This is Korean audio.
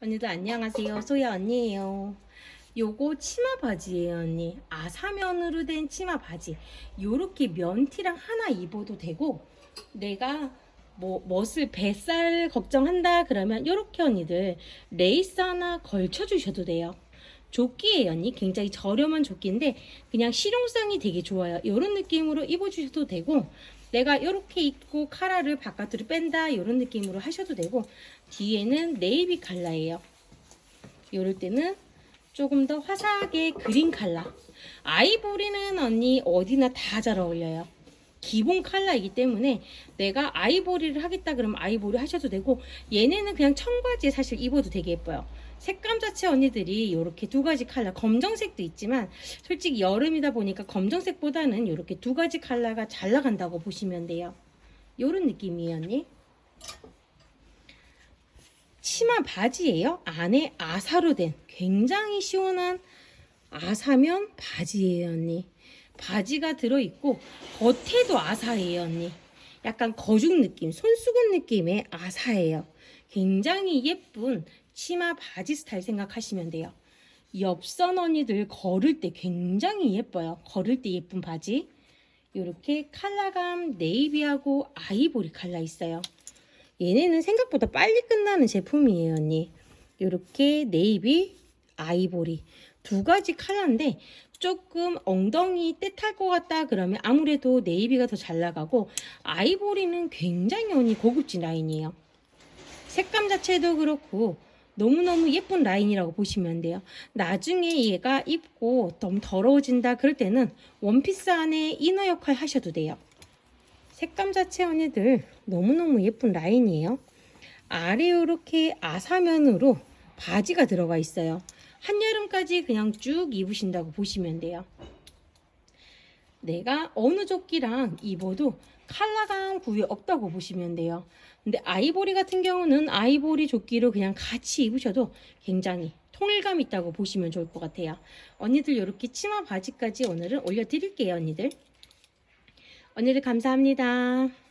언니들 안녕하세요. 소야 언니예요. 요거 치마 바지예요, 언니. 아사면으로 된 치마 바지. 요렇게 면티랑 하나 입어도 되고 내가 뭐 멋을 뱃살 걱정한다 그러면 요렇게 언니들 레이스 하나 걸쳐 주셔도 돼요. 조끼예요, 언니. 굉장히 저렴한 조끼인데 그냥 실용성이 되게 좋아요. 요런 느낌으로 입어 주셔도 되고 내가 이렇게 입고 카라를 바깥으로 뺀다 이런 느낌으로 하셔도 되고 뒤에는 네이비 컬러예요. 이럴 때는 조금 더 화사하게 그린 컬러. 아이보리는 언니 어디나 다 잘 어울려요. 기본 컬러이기 때문에 내가 아이보리를 하겠다 그러면 아이보리 하셔도 되고 얘네는 그냥 청바지에 사실 입어도 되게 예뻐요. 색감 자체 언니들이 이렇게 두 가지 컬러 검정색도 있지만 솔직히 여름이다 보니까 검정색보다는 이렇게 두 가지 컬러가 잘 나간다고 보시면 돼요. 이런 느낌이에요 언니. 치마 바지예요. 안에 아사로 된 굉장히 시원한 아사면 바지예요 언니. 바지가 들어있고 겉에도 아사예요 언니. 약간 거죽 느낌, 손수건 느낌의 아사예요. 굉장히 예쁜 치마 바지 스타일 생각하시면 돼요. 옆선 언니들 걸을 때 굉장히 예뻐요. 걸을 때 예쁜 바지. 이렇게 컬러감 네이비하고 아이보리 컬러 있어요. 얘네는 생각보다 빨리 끝나는 제품이에요, 언니. 이렇게 네이비, 아이보리 두 가지 컬러인데 조금 엉덩이 떼탈 것 같다 그러면 아무래도 네이비가 더 잘 나가고 아이보리는 굉장히 언니 고급진 라인이에요. 색감 자체도 그렇고 너무너무 예쁜 라인이라고 보시면 돼요. 나중에 얘가 입고 너무 더러워진다 그럴 때는 원피스 안에 이너 역할 하셔도 돼요. 색감 자체 언니들 너무너무 예쁜 라인이에요. 아래 이렇게 아사면으로 바지가 들어가 있어요. 한여름까지 그냥 쭉 입으신다고 보시면 돼요. 내가 어느 조끼랑 입어도 컬러감 구애 없다고 보시면 돼요. 근데 아이보리 같은 경우는 아이보리 조끼로 그냥 같이 입으셔도 굉장히 통일감 있다고 보시면 좋을 것 같아요. 언니들 이렇게 치마 바지까지 오늘은 올려드릴게요, 언니들. 언니들 감사합니다.